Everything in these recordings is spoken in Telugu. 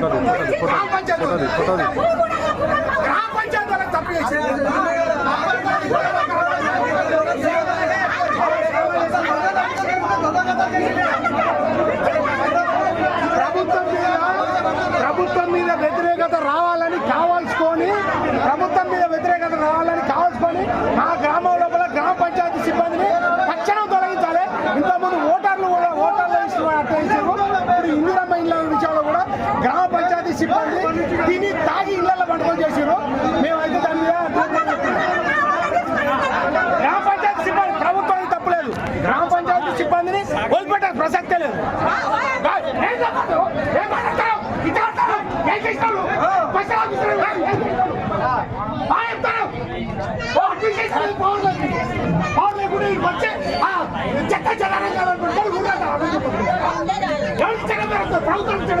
గ్రామ పంచాయతీ వాళ్ళకి ప్రభుత్వం మీద ప్రభుత్వం మీద వ్యతిరేకత రావాలని కావాల్సి సిబ్బంది తిని తాగి ఇళ్ళల్లో పట్టుకొని చేసారు మేమైతే దాని మీద గ్రామ పంచాయతీ సిబ్బంది ప్రభుత్వానికి తప్పలేదు గ్రామ పంచాయతీ సిబ్బందిని వదిలిపెట్టారు ప్రసక్తే లేదు. చెత్త చెదారం కావాలనుకుంటే ప్రభుత్వం చెడ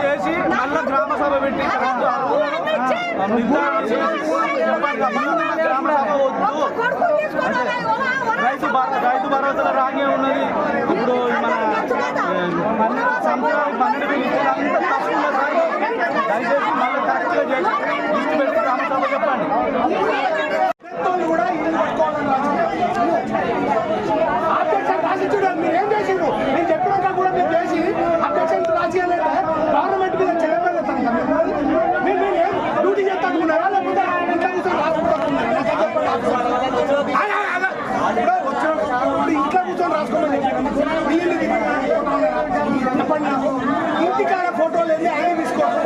చేసి మళ్ళీ గ్రామ సభ పెట్టి గ్రామ సభ వద్దు రైతు రైతు భరోసాలో రాగే ఉన్నది ఇప్పుడు మన సంవత్సరాలు పన్నెండు దయచేసి మళ్ళీ కరెక్ట్గా చేసి ఇచ్చి పెట్టి గ్రామ సభ చెప్పండి. కూడా ఇంటికాడ ఫోటోలు వెళ్ళి ఆయన తీసుకోవాలి